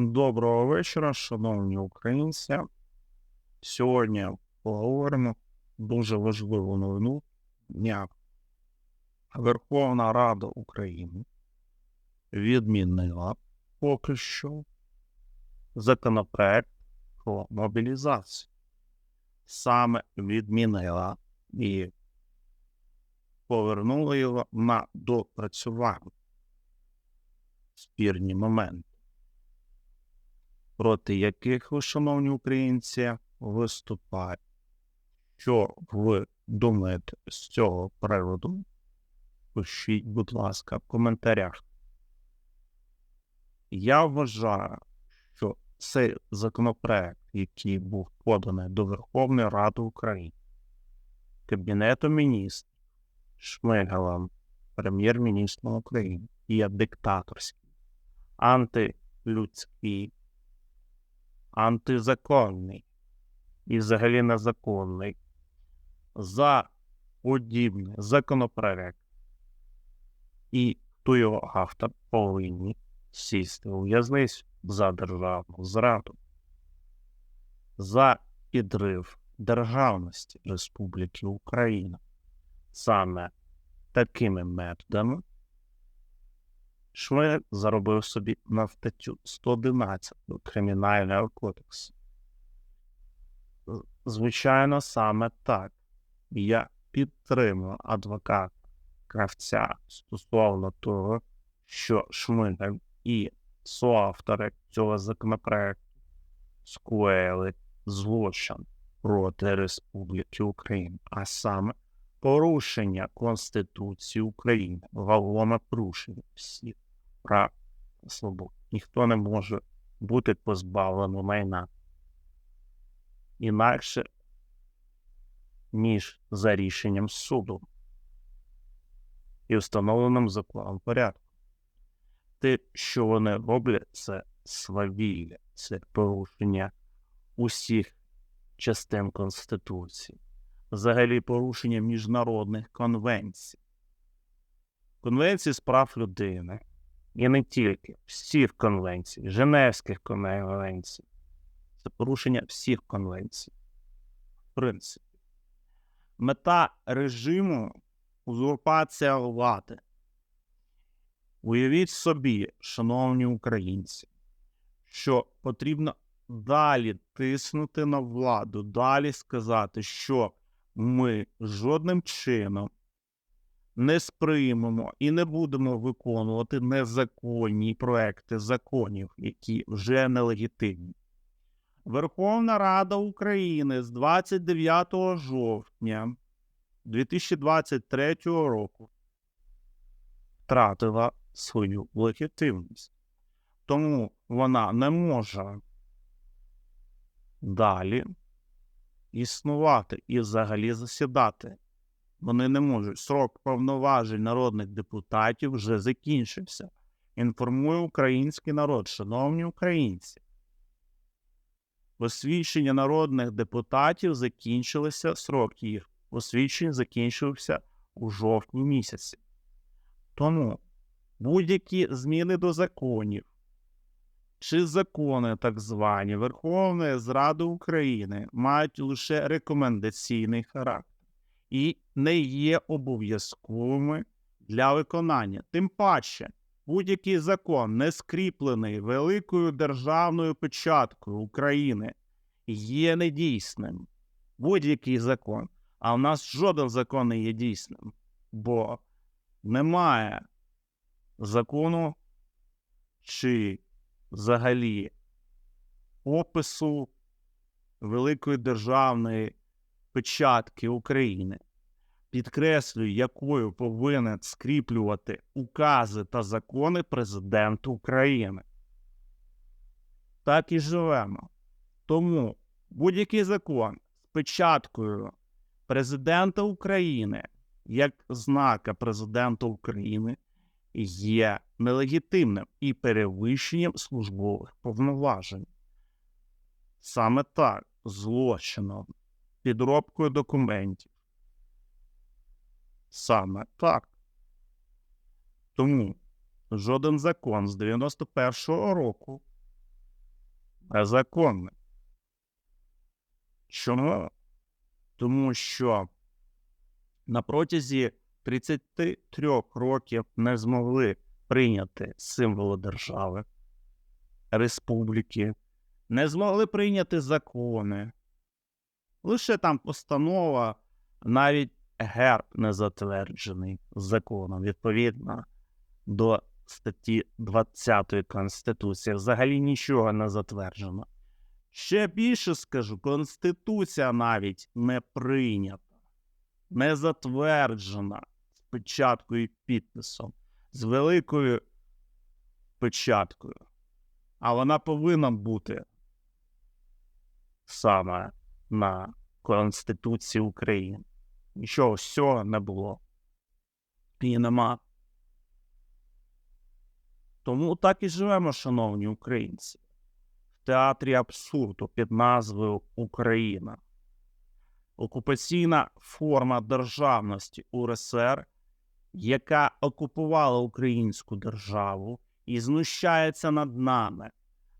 Доброго вечора, шановні українці. Сьогодні поговоримо дуже важливу новину дня. Верховна Рада України відмінила поки що законопроект про мобілізацію. Саме відмінила і повернула його на допрацювання. Спірні моменти проти яких ви, шановні українці, виступають. Що ви думаєте з цього приводу? Пишіть, будь ласка, в коментарях. Я вважаю, що цей законопроект, який був поданий до Верховної Ради України, Кабінету міністрів Шмигалем, прем'єр-міністром України, є диктаторський, антилюдський, антизаконний і взагалі незаконний за подібний законопроект, і хто його автор повинні сісти у в'язницю за державну зраду, за підрив державності Республіки Україна. Саме такими методами Швед заробив собі на статтю 111 Кримінального кодексу. Звичайно, саме так. Я підтримую адвоката кравця стосовно того, що Шмигаль і соавтори цього законопроекту скоїли злочин проти Республіки Україна, а саме порушення Конституції України, вагоме порушення всіх прав свобод. Ніхто не може бути позбавлений майна. Інакше, ніж за рішенням суду і встановленим законом порядку. Те, що вони роблять, це свавілля, це порушення усіх частин Конституції, взагалі порушення міжнародних конвенцій, конвенції з прав людини, і не тільки всіх конвенцій, Женевських конвенцій. Це порушення всіх конвенцій. В принципі, мета режиму узурпація влади. Уявіть собі, шановні українці, що потрібно далі тиснути на владу, далі сказати, що ми жодним чином не сприймемо і не будемо виконувати незаконні проекти законів, які вже нелегітимні. Верховна Рада України з 29 жовтня 2023 року втратила свою легітимність. Тому вона не може далі існувати і взагалі засідати. Вони не можуть. Срок повноважень народних депутатів вже закінчився. Інформує український народ, шановні українці. Посвідчення народних депутатів закінчилися срок їх. Посвідчень закінчився у жовтні місяці. Тому будь-які зміни до законів чи закони так звані Верховної Зради України мають лише рекомендаційний характер і не є обов'язковими для виконання. Тим паче, будь-який закон, не скріплений великою державною печаткою України, є недійсним. Будь-який закон. А в нас жоден закон не є дійсним, бо немає закону чи взагалі опису великої державної печатки України, підкреслюю, якою повинен скріплювати укази та закони президент України. Так і живемо. Тому будь-який закон з печаткою президента України як знака президента України є нелегітимним і перевищенням службових повноважень. Саме так злочином підробкою документів. Саме так. Тому жоден закон з 91-го року незаконним. Чому? Тому що на протязі 33 років не змогли прийняти символи держави, республіки, не змогли прийняти закони. Лише там постанова, навіть герб не затверджений законом, відповідно до статті 20 Конституції. Взагалі нічого не затверджено. Ще більше скажу, Конституція навіть не прийнята, не затверджена з печаткою і підписом, з великою печаткою. А вона повинна бути саме на Конституції України. Нічого з не було. І нема. Тому так і живемо, шановні українці, в театрі абсурду під назвою Україна. Окупаційна форма державності УРСР, яка окупувала українську державу і знущається над нами,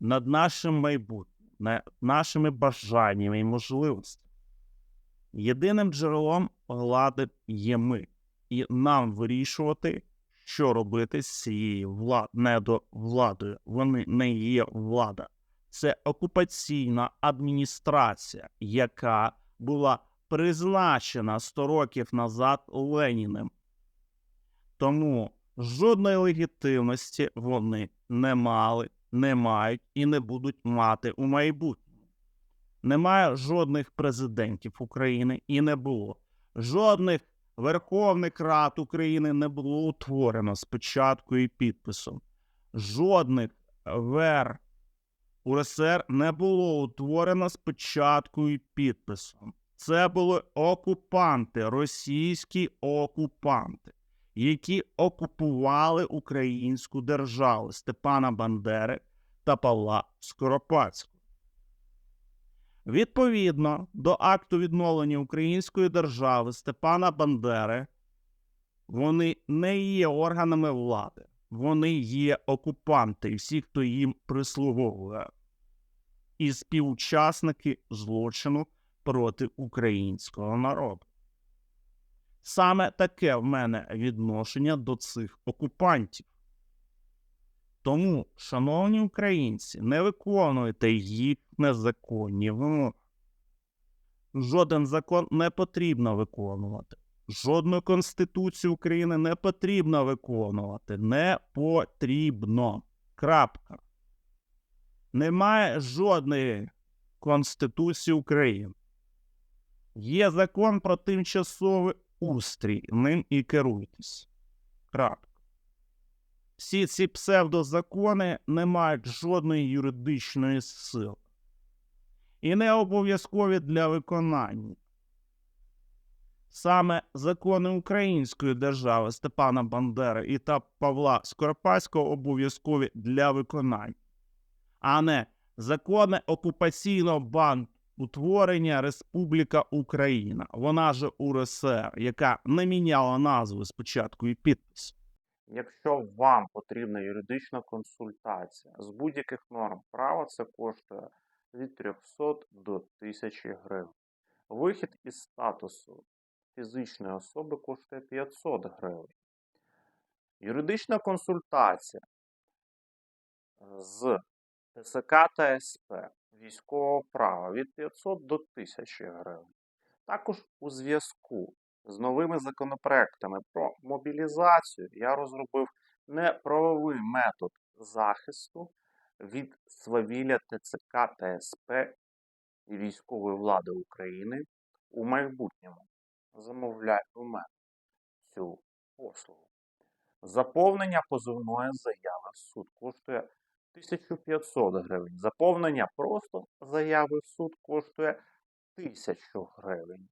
над нашим майбутнім, над нашими бажаннями і можливостями. Єдиним джерелом влади є ми, і нам вирішувати, що робити з цією влад... недовладою. Вони не є влада. Це окупаційна адміністрація, яка була призначена 100 років назад Леніним. Тому жодної легітимності вони не мали, не мають і не будуть мати у майбутньому. Немає жодних президентів України і не було. Жодних Верховних Рад України не було утворено з початку і підписом. Жодних ВР УРСР не було утворено з початку і підписом. Це були окупанти, російські окупанти, які окупували українську державу Степана Бандери та Павла Скоропадського. Відповідно до акту відновлення української держави Степана Бандери, вони не є органами влади, вони є окупанти всі, хто їм прислуговує, і співучасники злочину проти українського народу. Саме таке в мене відношення до цих окупантів. Тому, шановні українці, не виконуйте їх незаконні вимоги. Жоден закон не потрібно виконувати. Жодну Конституцію України не потрібно виконувати. Не потрібно. Крапка. Немає жодної Конституції України. Є закон про тимчасовий устрій. Ним і керуйтесь. Крапка. Всі ці псевдозакони не мають жодної юридичної сили і не обов'язкові для виконання. Саме закони Української держави Степана Бандери і та Павла Скоропадського обов'язкові для виконання, а не закони окупаційного банку утворення Республіка Україна, вона же УРСР, яка не міняла назву спочатку і підпис. Якщо вам потрібна юридична консультація з будь-яких норм права, це коштує від 300 до 1000 гривень. Вихід із статусу фізичної особи коштує 500 гривень. Юридична консультація з ТСК та СП військового права від 500 до 1000 гривень. Також у зв'язку з новими законопроектами про мобілізацію я розробив неправовий метод захисту від свавілля ТЦК та СП і військової влади України у майбутньому. Замовляйте у мене цю послугу. Заповнення позовної заяви в суд коштує 1500 гривень. Заповнення просто заяви в суд коштує 1000 гривень.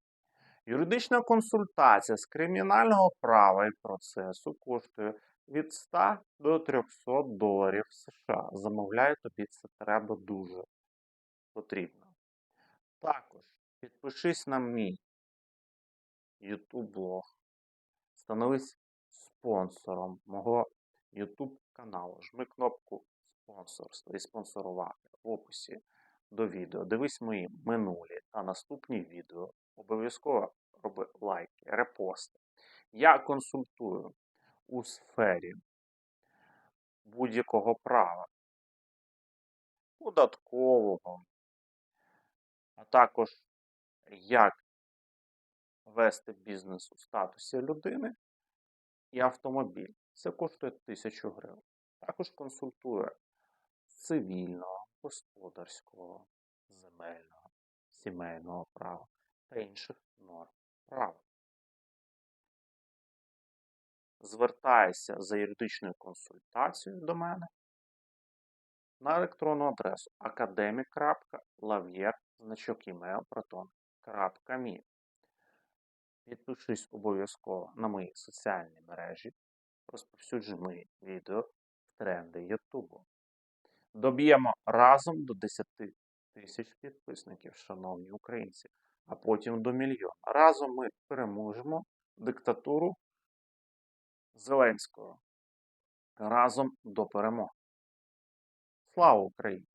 Юридична консультація з кримінального права і процесу коштує від 100 до 300 доларів США. Замовляю тобі це треба дуже потрібно. Також підпишись на мій YouTube блог. Становись спонсором мого YouTube каналу. Жми кнопку спонсорство і спонсорувати в описі до відео. Дивись мої минулі та наступні відео. Обов'язково роби лайки, репости. Я консультую у сфері будь-якого права, податкового, а також як вести бізнес у статусі людини і автомобіль. Це коштує 1000 гривень. Також консультує цивільного, господарського, земельного, сімейного права та інших норм права. Звертайся за юридичною консультацією до мене на електронну адресу значок Підпишись обов'язково на мої соціальні мережі, розповсюджуй мої відео в тренди Ютубу. Доб'ємо разом до 10 тисяч підписників, шановні українці, а потім до мільйона. Разом ми переможемо диктатуру Зеленського. Разом до перемоги. Слава Україні!